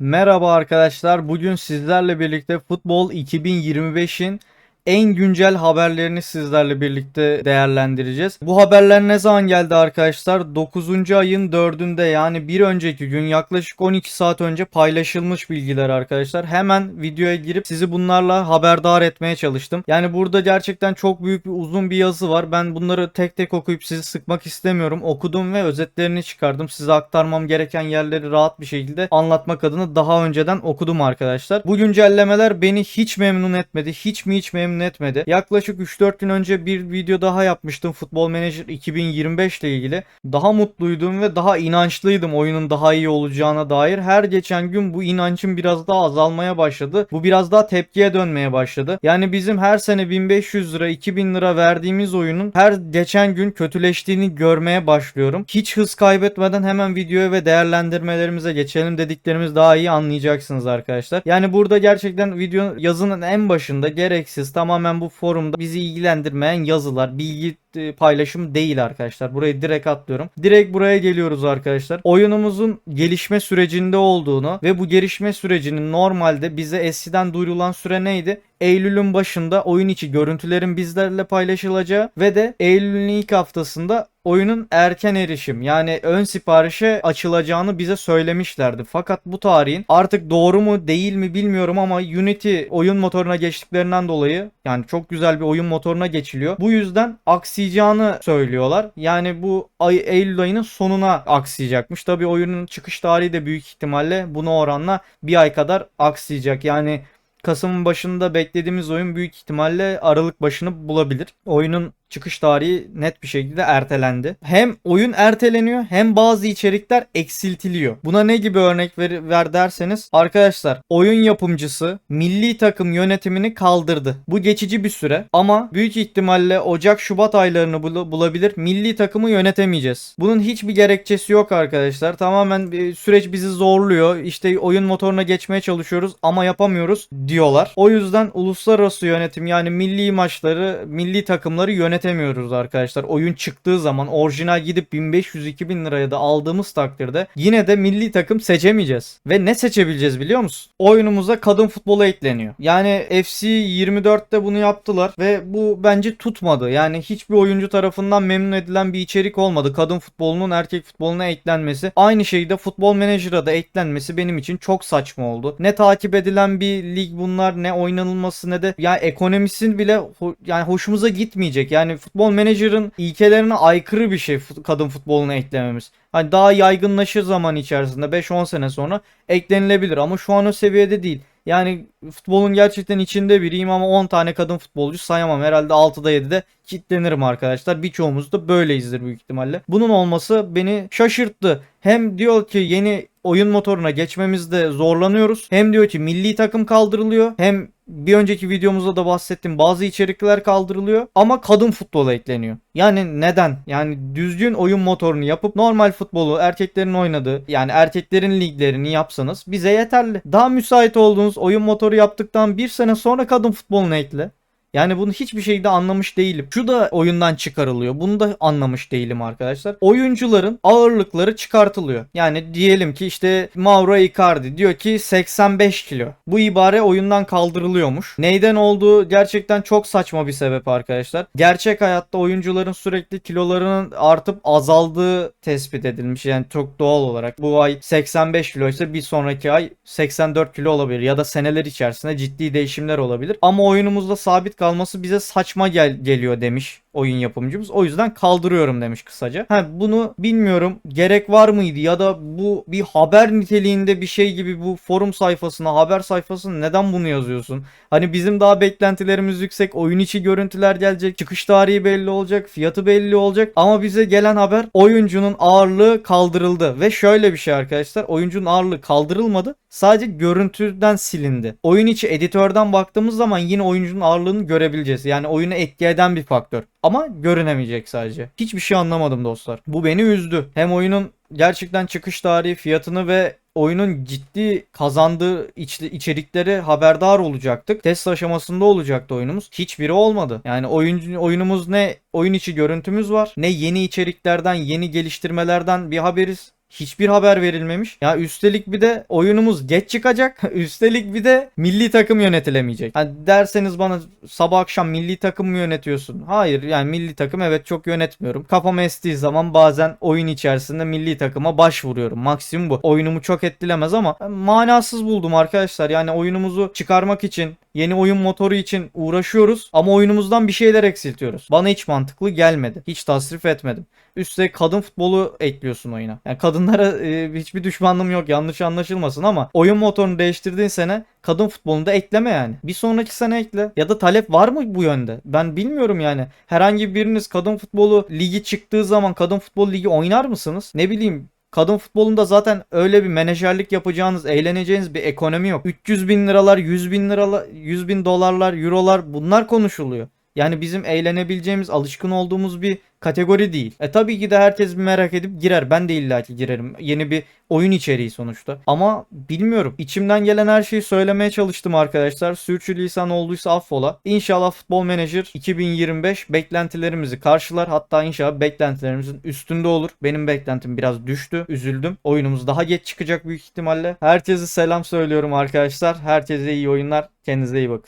Merhaba arkadaşlar. Bugün sizlerle birlikte Futbol 2025'in en güncel haberlerini sizlerle birlikte değerlendireceğiz. Bu haberler ne zaman geldi arkadaşlar? 9. ayın 4'ünde yani bir önceki gün yaklaşık 12 saat önce paylaşılmış bilgiler arkadaşlar. Hemen videoya girip sizi bunlarla haberdar etmeye çalıştım. Yani burada gerçekten çok büyük bir uzun bir yazı var. Ben bunları tek tek okuyup sizi sıkmak istemiyorum. Okudum ve özetlerini çıkardım. Size aktarmam gereken yerleri rahat bir şekilde anlatmak adına daha önceden okudum arkadaşlar. Bu güncellemeler beni hiç memnun etmedi. Hiç mi hiç memnun etmedi. Yaklaşık 3-4 gün önce bir video daha yapmıştım Futbol Manager 2025 ile ilgili. Daha mutluydum ve daha inançlıydım oyunun daha iyi olacağına dair. Her geçen gün bu inancım biraz daha azalmaya başladı. Bu biraz daha tepkiye dönmeye başladı. Yani bizim her sene 1500 lira 2000 lira verdiğimiz oyunun her geçen gün kötüleştiğini görmeye başlıyorum. Hiç hız kaybetmeden hemen videoya ve değerlendirmelerimize geçelim dediklerimiz daha iyi anlayacaksınız arkadaşlar. Yani burada gerçekten video yazının en başında gereksiz tamamen bu forumda bizi ilgilendirmeyen yazılar, bilgi e, paylaşım değil arkadaşlar. Burayı direkt atlıyorum. Direkt buraya geliyoruz arkadaşlar. Oyunumuzun gelişme sürecinde olduğunu ve bu gelişme sürecinin normalde bize eskiden duyurulan süre neydi? Eylül'ün başında oyun içi görüntülerin bizlerle paylaşılacağı ve de Eylül'ün ilk haftasında oyunun erken erişim yani ön siparişe açılacağını bize söylemişlerdi. Fakat bu tarihin artık doğru mu değil mi bilmiyorum ama Unity oyun motoruna geçtiklerinden dolayı yani çok güzel bir oyun motoruna geçiliyor. Bu yüzden aksayacağını söylüyorlar. Yani bu ay Eylül ayının sonuna aksayacakmış. Tabii oyunun çıkış tarihi de büyük ihtimalle buna oranla bir ay kadar aksayacak. Yani Kasım'ın başında beklediğimiz oyun büyük ihtimalle Aralık başını bulabilir. Oyunun çıkış tarihi net bir şekilde ertelendi. Hem oyun erteleniyor hem bazı içerikler eksiltiliyor. Buna ne gibi örnek ver, ver derseniz arkadaşlar oyun yapımcısı milli takım yönetimini kaldırdı. Bu geçici bir süre ama büyük ihtimalle Ocak Şubat aylarını bul- bulabilir. Milli takımı yönetemeyeceğiz. Bunun hiçbir gerekçesi yok arkadaşlar. Tamamen bir süreç bizi zorluyor. İşte oyun motoruna geçmeye çalışıyoruz ama yapamıyoruz diyorlar. O yüzden uluslararası yönetim yani milli maçları, milli takımları yönetemiyoruz arkadaşlar. Oyun çıktığı zaman orijinal gidip 1500-2000 liraya da aldığımız takdirde yine de milli takım seçemeyeceğiz. Ve ne seçebileceğiz biliyor musun? Oyunumuza kadın futbolu ekleniyor. Yani FC 24'te bunu yaptılar ve bu bence tutmadı. Yani hiçbir oyuncu tarafından memnun edilen bir içerik olmadı. Kadın futbolunun erkek futboluna eklenmesi. Aynı şeyde futbol menajer'a da eklenmesi benim için çok saçma oldu. Ne takip edilen bir lig bunlar ne oynanılması ne de yani ekonomisi bile ho- yani hoşumuza gitmeyecek. Yani futbol menajer'ın ilkelerine aykırı bir şey kadın futboluna eklememiz. Hani daha yaygınlaşır zaman içerisinde 5-10 sene sonra eklenilebilir ama şu an o seviyede değil. Yani futbolun gerçekten içinde biriyim ama 10 tane kadın futbolcu sayamam. Herhalde 6'da 7'de kitlenirim arkadaşlar. Birçoğumuz da böyleyizdir büyük ihtimalle. Bunun olması beni şaşırttı. Hem diyor ki yeni oyun motoruna geçmemizde zorlanıyoruz. Hem diyor ki milli takım kaldırılıyor. Hem bir önceki videomuzda da bahsettim bazı içerikler kaldırılıyor ama kadın futbolu ekleniyor. Yani neden? Yani düzgün oyun motorunu yapıp normal futbolu erkeklerin oynadığı yani erkeklerin liglerini yapsanız bize yeterli. Daha müsait olduğunuz oyun motoru yaptıktan bir sene sonra kadın futbolunu ekle. Yani bunu hiçbir şeyde anlamış değilim. Şu da oyundan çıkarılıyor. Bunu da anlamış değilim arkadaşlar. Oyuncuların ağırlıkları çıkartılıyor. Yani diyelim ki işte Mauro Icardi diyor ki 85 kilo. Bu ibare oyundan kaldırılıyormuş. Neyden olduğu gerçekten çok saçma bir sebep arkadaşlar. Gerçek hayatta oyuncuların sürekli kilolarının artıp azaldığı tespit edilmiş. Yani çok doğal olarak. Bu ay 85 kilo ise bir sonraki ay 84 kilo olabilir. Ya da seneler içerisinde ciddi değişimler olabilir. Ama oyunumuzda sabit kalması bize saçma gel geliyor demiş oyun yapımcımız. O yüzden kaldırıyorum demiş kısaca. Ha bunu bilmiyorum gerek var mıydı ya da bu bir haber niteliğinde bir şey gibi bu forum sayfasına haber sayfasına neden bunu yazıyorsun? Hani bizim daha beklentilerimiz yüksek. Oyun içi görüntüler gelecek. Çıkış tarihi belli olacak. Fiyatı belli olacak. Ama bize gelen haber oyuncunun ağırlığı kaldırıldı. Ve şöyle bir şey arkadaşlar. Oyuncunun ağırlığı kaldırılmadı. Sadece görüntüden silindi. Oyun içi editörden baktığımız zaman yine oyuncunun ağırlığını görebileceğiz. Yani oyunu etki eden bir faktör. Ama görünemeyecek sadece. Hiçbir şey anlamadım dostlar. Bu beni üzdü. Hem oyunun gerçekten çıkış tarihi, fiyatını ve oyunun ciddi kazandığı iç, içerikleri haberdar olacaktık. Test aşamasında olacaktı oyunumuz. Hiçbiri olmadı. Yani oyun, oyunumuz ne oyun içi görüntümüz var ne yeni içeriklerden, yeni geliştirmelerden bir haberiz. Hiçbir haber verilmemiş. Ya üstelik bir de oyunumuz geç çıkacak. üstelik bir de milli takım yönetilemeyecek. Ha derseniz bana sabah akşam milli takım mı yönetiyorsun? Hayır yani milli takım evet çok yönetmiyorum. Kafam estiği zaman bazen oyun içerisinde milli takıma başvuruyorum. Maksimum bu. Oyunumu çok etkilemez ama manasız buldum arkadaşlar. Yani oyunumuzu çıkarmak için Yeni oyun motoru için uğraşıyoruz ama oyunumuzdan bir şeyler eksiltiyoruz. Bana hiç mantıklı gelmedi. Hiç tasrif etmedim. Üstelik kadın futbolu ekliyorsun oyuna. Yani kadınlara e, hiçbir düşmanlığım yok yanlış anlaşılmasın ama oyun motorunu değiştirdiğin sene kadın futbolunu da ekleme yani. Bir sonraki sene ekle. Ya da talep var mı bu yönde? Ben bilmiyorum yani. Herhangi biriniz kadın futbolu ligi çıktığı zaman kadın futbol ligi oynar mısınız? Ne bileyim Kadın futbolunda zaten öyle bir menajerlik yapacağınız, eğleneceğiniz bir ekonomi yok. 300 bin liralar, 100 bin liralar, 100 bin dolarlar, eurolar bunlar konuşuluyor. Yani bizim eğlenebileceğimiz, alışkın olduğumuz bir kategori değil. E tabii ki de herkes merak edip girer. Ben de illaki girerim. Yeni bir oyun içeriği sonuçta. Ama bilmiyorum. İçimden gelen her şeyi söylemeye çalıştım arkadaşlar. Sürçülisan olduysa affola. İnşallah Futbol Manager 2025 beklentilerimizi karşılar. Hatta inşallah beklentilerimizin üstünde olur. Benim beklentim biraz düştü. Üzüldüm. Oyunumuz daha geç çıkacak büyük ihtimalle. Herkese selam söylüyorum arkadaşlar. Herkese iyi oyunlar. Kendinize iyi bakın.